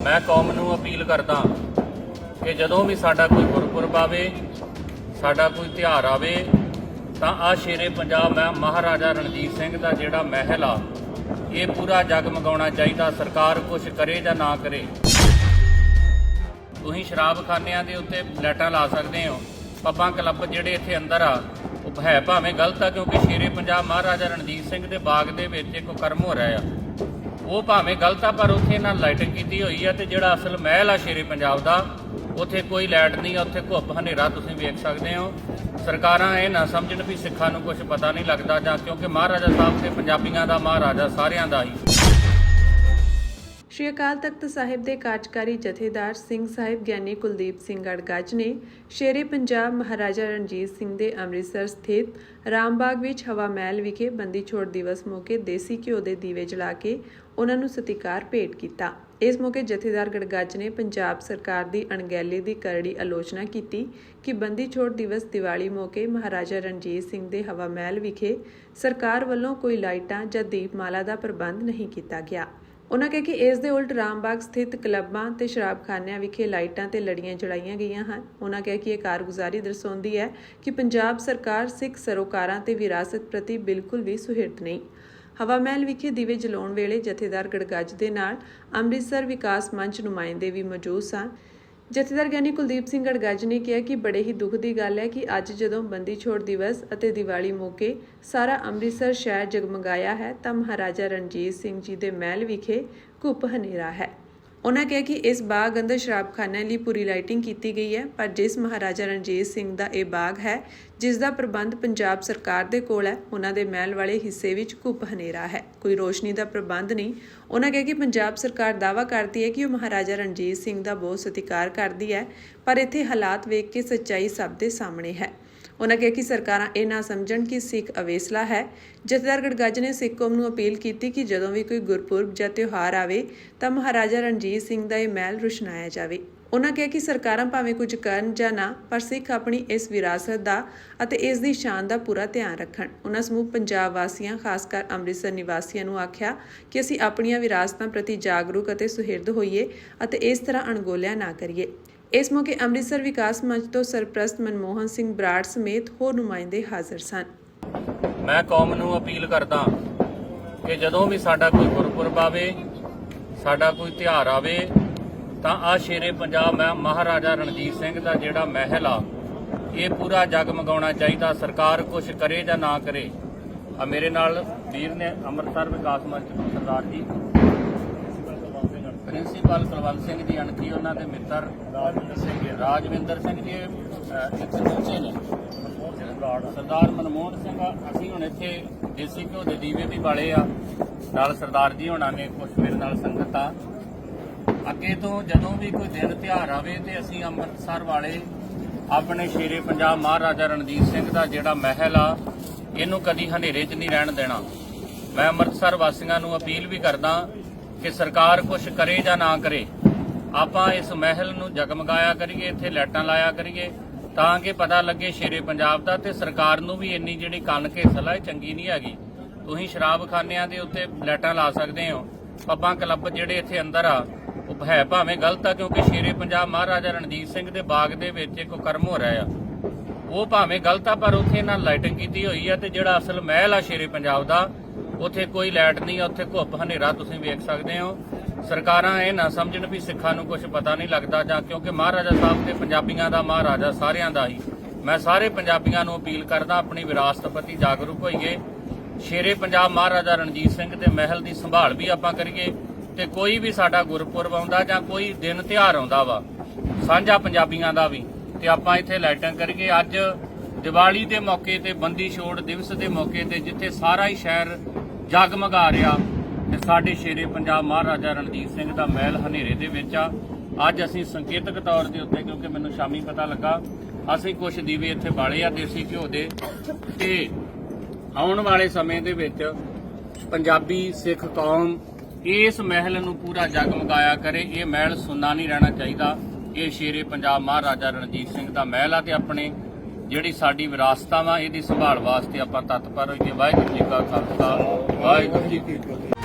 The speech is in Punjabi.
ਮੈਂ ਕੌਮ ਨੂੰ ਅਪੀਲ ਕਰਦਾ ਕਿ ਜਦੋਂ ਵੀ ਸਾਡਾ ਕੋਈ ਗੁਰਪੁਰਬ ਆਵੇ, ਸਾਡਾ ਕੋਈ ਤਿਉਹਾਰ ਆਵੇ, ਤਾਂ ਆ ਸ਼ੇਰੇ ਪੰਜਾਬ ਮੈਂ ਮਹਾਰਾਜਾ ਰਣਜੀਤ ਸਿੰਘ ਦਾ ਜਿਹੜਾ ਮਹਿਲ ਆ, ਇਹ ਪੂਰਾ ਜਗਮਗਾਉਣਾ ਚਾਹੀਦਾ, ਸਰਕਾਰ ਕੁਝ ਕਰੇ ਜਾਂ ਨਾ ਕਰੇ। ਤੁਸੀਂ ਸ਼ਰਾਬਖਾਨਿਆਂ ਦੇ ਉੱਤੇ ਲਾਈਟਾਂ ਲਾ ਸਕਦੇ ਹੋ, ਪੱਬਾਂ ਕਲੱਬ ਜਿਹੜੇ ਇੱਥੇ ਅੰਦਰ ਆ, ਉਹ ਹੈ ਭਾਵੇਂ ਗਲਤ ਆ, ਕਿਉਂਕਿ ਸ਼ੇਰੇ ਪੰਜਾਬ ਮਹਾਰਾਜਾ ਰਣਜੀਤ ਸਿੰਘ ਦੇ ਬਾਗ ਦੇ ਵਿੱਚ ਇੱਕ ਕਰਮ ਹੋ ਰਿਹਾ ਆ। ਉਹ ਭਾਵੇਂ ਗਲਤ ਆ, ਪਰ ਉੱਥੇ ਇਹਨਾਂ ਲਾਈਟਿੰਗ ਕੀਤੀ ਹੋਈ ਆ ਤੇ ਜਿਹੜਾ ਅਸਲ ਮਹਿਲ ਆ ਸ਼ੇਰੇ ਪੰਜਾਬ ਦਾ, ਉੱਥੇ ਕੋਈ ਲਾਈਟ ਨਹੀਂ ਆ, ਉੱਥੇ ਘੁੱਪ ਹਨੇਰਾ ਤੁਸੀਂ ਵੇਖ ਸਕਦੇ ਹੋ। ਸਰਕਾਰਾਂ ਇਹ ਨਾ ਸਮਝਣ ਵੀ ਸਿੱਖਾਂ ਨੂੰ ਕੁਝ ਪਤਾ ਨਹੀਂ ਲੱਗਦਾ ਜਾਂ ਕਿਉਂਕਿ ਮਹਾਰਾਜਾ ਸਾਹਿਬ ਤੇ ਪੰਜਾਬੀਆਂ ਦਾ, ਮਹਾਰਾਜਾ ਸਾਰਿਆਂ ਦਾ ਹੀ। ਸ਼੍ਰੀ ਅਕਾਲ ਤਖਤ ਸਾਹਿਬ ਦੇ ਕਾਰਜਕਾਰੀ ਜਥੇਦਾਰ ਸਿੰਘ ਸਾਹਿਬ ਗਿਆਨੀ ਕੁਲਦੀਪ ਸਿੰਘ ਗੜਗੱਜ ਨੇ ਸ਼ੇਰੇ ਪੰਜਾਬ ਮਹਾਰਾਜਾ ਰਣਜੀਤ ਸਿੰਘ ਦੇ ਅੰਮ੍ਰਿਤਸਰ ਸਥਿਤ ਰਾਮਬਾਗ ਵਿੱਚ ਹਵਾ ਮਹਿਲ ਵਿਖੇ ਬੰਦੀ ਛੋੜ ਦਿਵਸ ਮੌਕੇ ਦੇਸੀ ਘਿਓ ਦੇ ਦੀਵੇ ਜਲਾ ਕੇ ਉਹਨਾਂ ਨੂੰ ਸਤਿਕਾਰ ਭੇਟ ਕੀਤਾ। ਇਸ ਮੌਕੇ ਜਥੇਦਾਰ ਗੜਗੱਜ ਨੇ ਪੰਜਾਬ ਸਰਕਾਰ ਦੀ ਅਣਗਹਿਲੀ ਦੀ ਕਰੜੀ ਆਲੋਚਨਾ ਕੀਤੀ ਕਿ ਬੰਦੀ ਛੋੜ ਦਿਵਸ ਦੀਵਾਲੀ ਮੌਕੇ ਮਹਾਰਾਜਾ ਰਣਜੀਤ ਸਿੰਘ ਦੇ ਹਵਾ ਮਹਿਲ ਵਿਖੇ ਸਰਕਾਰ ਵੱਲੋਂ ਕੋਈ ਲਾਈਟਾਂ ਜਾਂ ਦੀਪਮਾਲਾ ਦਾ ਪ੍ਰਬੰਧ ਨਹੀਂ ਕੀਤਾ ਗਿਆ। ਉਹਨਾਂ ਕਿਹਾ ਕਿ ਇਸ ਦੇ ਉਲਟ ਰਾਮਬਾਗ ਸਥਿਤ ਕਲੱਬਾਂ ਤੇ ਸ਼ਰਾਬਖਾਨਿਆਂ ਵਿਖੇ ਲਾਈਟਾਂ ਤੇ ਲੜੀਆਂ ਜੜਾਈਆਂ ਗਈਆਂ ਹਨ। ਉਨ੍ਹਾਂ ਕਿਹਾ ਕਿ ਇਹ ਕਾਰਗੁਜ਼ਾਰੀ ਦਰਸਾਉਂਦੀ ਹੈ ਕਿ ਪੰਜਾਬ ਸਰਕਾਰ ਸਿੱਖ ਸਰੋਕਾਰਾਂ ਤੇ ਵਿਰਾਸਤ ਪ੍ਰਤੀ ਬਿਲਕੁਲ ਵੀ ਸੁਹਿਰਦ ਨਹੀਂ। ਹਵਾ ਮਹਿਲ ਵਿਖੇ ਦੀਵੇ ਜਲਾਉਣ ਵੇਲੇ ਜਥੇਦਾਰ ਗੜਗੱਜ ਦੇ ਨਾਲ ਅੰਮ੍ਰਿਤਸਰ ਵਿਕਾਸ ਮੰਚ ਨੁਮਾਇੰਦੇ ਵੀ ਮੌਜੂਦ ਸਨ। ਜਥੇਦਾਰ ਗਿਆਨੀ ਕੁਲਦੀਪ ਸਿੰਘ ਗੜਗੱਜ ਨੇ ਕਿਹਾ ਕਿ ਬੜੇ ਹੀ ਦੁੱਖ ਦੀ ਗੱਲ ਹੈ ਕਿ ਅੱਜ ਜਦੋਂ ਬੰਦੀ ਛੋੜ ਦਿਵਸ ਅਤੇ ਦੀਵਾਲੀ ਮੌਕੇ ਸਾਰਾ ਅੰਮ੍ਰਿਤਸਰ ਸ਼ਹਿਰ ਜਗਮਗਾਇਆ ਹੈ, ਤਾਂ ਮਹਾਰਾਜਾ ਰਣਜੀਤ ਸਿੰਘ ਜੀ ਦੇ ਮਹਿਲ ਵਿਖੇ ਘੁੱਪ ਹਨੇਰਾ ਹੈ। ਉਹਨਾਂ ਕਿਹਾ ਕਿ ਇਸ ਬਾਗ ਅੰਦਰ ਸ਼ਰਾਬਖਾਨਿਆਂ ਲਈ ਪੂਰੀ ਲਾਈਟਿੰਗ ਕੀਤੀ ਗਈ ਹੈ, ਪਰ ਜਿਸ ਮਹਾਰਾਜਾ ਰਣਜੀਤ ਸਿੰਘ ਦਾ ਇਹ ਬਾਗ ਹੈ, ਜਿਸ ਦਾ ਪ੍ਰਬੰਧ ਪੰਜਾਬ ਸਰਕਾਰ ਦੇ ਕੋਲ ਹੈ ਉਹਨਾਂ ਦੇ ਮਹਿਲ ਵਾਲੇ ਹਿੱਸੇ ਵਿੱਚ ਘੁੱਪ ਹਨੇਰਾ ਹੈ। ਕੋਈ ਰੋਸ਼ਨੀ ਦਾ ਪ੍ਰਬੰਧ ਨਹੀਂ ਉਹਨਾਂ ਕਿਹਾ ਕਿ ਪੰਜਾਬ ਸਰਕਾਰ ਦਾਅਵਾ ਕਰਦੀ ਹੈ ਕਿ ਉਹ ਮਹਾਰਾਜਾ ਰਣਜੀਤ ਸਿੰਘ ਦਾ ਬਹੁਤ ਸਤਿਕਾਰ ਕਰਦੀ ਹੈ, ਪਰ ਇੱਥੇ ਹਾਲਾਤ ਵੇਖ ਕੇ ਸੱਚਾਈ ਸਭ ਦੇ ਸਾਹਮਣੇ ਹੈ। ਉਹਨਾਂ ਕਿਹਾ ਕਿ ਸਰਕਾਰਾਂ ਇਹ ਨਾ ਸਮਝਣ ਕਿ ਸਿੱਖ ਅਵੇਸਲਾ ਹੈ। ਜਥੇਦਾਰ ਗੜਗੱਜ ਨੇ ਸਿੱਖ ਕੌਮ ਨੂੰ ਅਪੀਲ ਕੀਤੀ ਕਿ ਜਦੋਂ ਵੀ ਕੋਈ ਗੁਰਪੁਰਬ ਜਾਂ ਤਿਉਹਾਰ ਆਵੇ, ਤਾਂ ਮਹਾਰਾਜਾ ਰਣਜੀਤ ਸਿੰਘ ਦਾ ਇਹ ਮਹਿਲ ਰੁਸ਼ਨਾਇਆ ਜਾਵੇ। ਉਹਨਾਂ ਕਿਹਾ ਕਿ ਸਰਕਾਰਾਂ ਭਾਵੇਂ ਕੁਝ ਕਰਨ ਜਾਂ ਨਾ, ਪਰ ਸਿੱਖ ਆਪਣੀ ਇਸ ਵਿਰਾਸਤ ਦਾ ਅਤੇ ਇਸ ਦੀ ਸ਼ਾਨ ਦਾ ਪੂਰਾ ਧਿਆਨ ਰੱਖਣ। ਉਹਨਾਂ ਸਮੂਹ ਪੰਜਾਬ ਵਾਸੀਆਂ, ਖਾਸ ਕਰ ਅੰਮ੍ਰਿਤਸਰ ਨਿਵਾਸੀਆਂ ਨੂੰ ਆਖਿਆ ਕਿ ਅਸੀਂ ਆਪਣੀਆਂ ਵਿਰਾਸਤਾਂ ਪ੍ਰਤੀ ਜਾਗਰੂਕ ਅਤੇ ਸੁਹਿਰਦ ਹੋਈਏ ਅਤੇ ਇਸ ਤਰ੍ਹਾਂ ਅਣਗੋਲਿਆ ਨਾ ਕਰੀਏ। ਇਸ ਮੌਕੇ ਅੰਮ੍ਰਿਤਸਰ ਵਿਕਾਸ ਮੰਚ ਤੋਂ ਸਰਪ੍ਰਸਤ ਮਨਮੋਹਨ ਸਿੰਘ ਬਰਾੜ ਸਮੇਤ ਹੋਰ ਨੁਮਾਇੰਦੇ ਹਾਜ਼ਰ ਸਨ। ਮੈਂ ਕੌਮ ਨੂੰ ਅਪੀਲ ਕਰਦਾ ਕਿ ਜਦੋਂ ਵੀ ਸਾਡਾ ਕੋਈ ਗੁਰਪੁਰਬ ਆਵੇ, ਸਾਡਾ ਕੋਈ ਤਿਉਹਾਰ ਆਵੇ, ਤਾਂ ਆ ਸ਼ੇਰੇ ਪੰਜਾਬ ਮੈਂ ਮਹਾਰਾਜਾ ਰਣਜੀਤ ਸਿੰਘ ਦਾ ਜਿਹੜਾ ਮਹਿਲ ਆ, ਇਹ ਪੂਰਾ ਜਗਮਗਾਉਣਾ ਚਾਹੀਦਾ, ਸਰਕਾਰ ਕੁਝ ਕਰੇ ਜਾਂ ਨਾ ਕਰੇ। ਆ ਮੇਰੇ ਨਾਲ ਵੀਰ ਨੇ ਅੰਮ੍ਰਿਤਸਰ ਵਿਕਾਸ ਮੰਚ ਤੋਂ ਸਰਦਾਰ ਜੀ। ਪ੍ਰਿੰਸੀਪਲ ਕੁਲਵੰਤ ਸਿੰਘ ਜੀ ਅਣਖੀ ਉਹਨਾਂ ਦੇ ਮਿੱਤਰ ਰਾਜਵਿੰਦਰ ਸਿੰਘ ਰਾਜਵਿੰਦਰ ਸਿੰਘ ਜੀ ਅਹ, ਇੱਥੇ ਨੇ। ਸਰਦਾਰ ਮਨਮੋਹਨ ਸਿੰਘ ਅਸੀਂ ਹੁਣ ਇੱਥੇ ਦੇਸੀ ਘਿਓ ਦੇ ਦੀਵੇ ਵੀ ਬਾਲੇ ਆ। ਨਾਲ ਸਰਦਾਰ ਜੀ ਹੋਣਾ ਨੇ ਕੁਝ ਮੇਰੇ ਨਾਲ ਸੰਗਤ ਆ। ਅੱਗੇ ਤੋਂ ਜਦੋਂ ਵੀ ਕੋਈ ਦਿਨ ਤਿਉਹਾਰ ਆਵੇ ਤੇ ਅਸੀਂ ਅੰਮ੍ਰਿਤਸਰ ਵਾਲੇ ਆਪਣੇ ਸ਼ੇਰੇ ਪੰਜਾਬ ਮਹਾਰਾਜਾ ਰਣਜੀਤ ਸਿੰਘ ਦਾ ਜਿਹੜਾ ਮਹਿਲ ਆ ਇਹਨੂੰ ਕਦੀ ਹਨੇਰੇ 'ਚ ਨਹੀਂ ਰਹਿਣ ਦੇਣਾ। ਮੈਂ ਅੰਮ੍ਰਿਤਸਰ ਵਾਸੀਆਂ ਨੂੰ ਅਪੀਲ ਵੀ ਕਰਦਾ ਕਿ ਸਰਕਾਰ ਕੁਝ ਕਰੇ ਜਾਂ ਨਾ ਕਰੇ, ਆਪਾਂ ਇਸ ਮਹਿਲ ਨੂੰ ਜਗਮਗਾਇਆ ਕਰੀਏ, ਇੱਥੇ ਲਾਈਟਾਂ ਲਾਇਆ ਕਰੀਏ, ਤਾਂ ਕਿ ਪਤਾ ਲੱਗੇ ਸ਼ੇਰੇ ਪੰਜਾਬ ਦਾ ਤੇ ਸਰਕਾਰ ਨੂੰ ਵੀ ਇੰਨੀ ਜਿਹੜੀ ਕੰਨ ਕੇ ਸਲਾਹ ਚੰਗੀ ਨਹੀਂ ਹੈਗੀ। ਤੁਸੀਂ ਸ਼ਰਾਬਖਾਨਿਆਂ ਦੇ ਉੱਤੇ ਲਾਈਟਾਂ ਲਾ ਸਕਦੇ ਹੋ। ਪੱਬਾਂ ਕਲੱਬ ਜਿਹੜੇ ਇੱਥੇ ਅੰਦਰ ਆ, ਉਹ ਹੈ ਭਾਵੇਂ ਗਲਤ ਆ, ਕਿਉਂਕਿ ਸ਼ੇਰੇ ਪੰਜਾਬ ਮਹਾਰਾਜਾ ਰਣਜੀਤ ਸਿੰਘ ਦੇ ਬਾਗ ਦੇ ਵਿੱਚ ਇੱਕ ਕਰਮ ਹੋ ਰਿਹਾ ਆ। ਉਹ ਭਾਵੇਂ ਗਲਤ ਆ, ਪਰ ਉੱਥੇ ਇਹਨਾਂ ਲਾਈਟਿੰਗ ਕੀਤੀ ਹੋਈ ਆ ਤੇ ਜਿਹੜਾ ਅਸਲ ਮਹਿਲ ਆ ਸ਼ੇਰੇ ਪੰਜਾਬ ਦਾ ਉੱਥੇ ਕੋਈ ਲਾਈਟ ਨਹੀਂ ਉੱਥੇ ਘੁੱਪ ਹਨੇਰਾ ਤੁਸੀਂ ਵੇਖ ਸਕਦੇ ਹੋ। ਸਰਕਾਰਾਂ ਇਹ ਨਾ ਸਮਝਣ ਵੀ ਸਿੱਖਾਂ ਨੂੰ ਕੁਝ ਪਤਾ ਨਹੀਂ ਲੱਗਦਾ ਜਾਂ ਕਿਉਂਕਿ ਮਹਾਰਾਜਾ ਸਾਹਿਬ ਤੇ ਪੰਜਾਬੀਆਂ ਦਾ ਮਹਾਰਾਜਾ ਸਾਰਿਆਂ ਦਾ ਹੀ। ਮੈਂ ਸਾਰੇ ਪੰਜਾਬੀਆਂ ਨੂੰ ਅਪੀਲ ਕਰਦਾ ਆਪਣੀ ਵਿਰਾਸਤ ਪ੍ਰਤੀ ਜਾਗਰੂਕ ਹੋਈਏ। ਸ਼ੇਰੇ ਪੰਜਾਬ ਮਹਾਰਾਜਾ ਰਣਜੀਤ ਸਿੰਘ ਦੇ ਮਹਿਲ ਦੀ ਸੰਭਾਲ ਵੀ ਆਪਾਂ ਕਰੀਏ ਤੇ ਕੋਈ ਵੀ ਸਾਡਾ ਗੁਰਪੁਰਬ ਆਉਂਦਾ ਜਾਂ ਕੋਈ ਦਿਨ ਤਿਉਹਾਰ ਆਉਂਦਾ ਵਾ, ਸਾਂਝਾ ਪੰਜਾਬੀਆਂ ਦਾ ਵੀ, ਤੇ ਆਪਾਂ ਇੱਥੇ ਲਾਈਟਾਂ ਕਰੀਏ। ਅੱਜ ਦੀਵਾਲੀ ਦੇ ਮੌਕੇ ਤੇ, ਬੰਦੀ ਛੋੜ ਦਿਵਸ ਦੇ ਮੌਕੇ ਤੇ ਜਿੱਥੇ ਸਾਰਾ ਹੀ ਸ਼ਹਿਰ ਜਗਮਗਾ ਰਿਹਾ ਤੇ ਸਾਡੇ ਸ਼ੇਰੇ ਪੰਜਾਬ ਮਹਾਰਾਜਾ ਰਣਜੀਤ ਸਿੰਘ ਦਾ ਮਹਿਲ ਹਨੇਰੇ ਦੇ ਵਿੱਚ ਆ। ਅੱਜ ਅਸੀਂ ਸੰਕੇਤਕ ਤੌਰ ਦੇ ਉੱਤੇ, ਕਿਉਂਕਿ ਮੈਨੂੰ ਸ਼ਾਮੀ ਪਤਾ ਲੱਗਾ, ਅਸੀਂ ਕੁਝ ਦੀਵੇ ਇੱਥੇ ਬਾਲੇ ਆ ਦੇਸੀ ਘਿਓ ਦੇ। ਤੇ ਆਉਣ ਵਾਲੇ ਸਮੇਂ ਦੇ ਵਿੱਚ ਪੰਜਾਬੀ ਸਿੱਖ ਕੌਮ ਇਸ ਮਹਿਲ ਨੂੰ ਪੂਰਾ ਜਗਮਗਾਇਆ ਕਰੇ। ਇਹ ਮਹਿਲ ਸੁੰਨਾ ਨਹੀਂ ਰਹਿਣਾ ਚਾਹੀਦਾ। ਇਹ ਸ਼ੇਰੇ ਪੰਜਾਬ ਮਹਾਰਾਜਾ ਰਣਜੀਤ ਸਿੰਘ ਦਾ ਮਹਿਲ ਆ ਤੇ ਆਪਣੇ ਜਿਹੜੀ ਸਾਡੀ ਵਿਰਾਸਤਾਂ ਵਾ ਇਹਦੀ ਸੰਭਾਲ ਵਾਸਤੇ ਆਪਾਂ ਤਤਪਰ ਹੋਈਏ। ਵਾਹਿਗੁਰੂ ਜੀ ਕਾ ਖਾਲਸਾ, ਵਾਹਿਗੁਰੂ ਜੀ ਕੀ ਫਤਿਹ।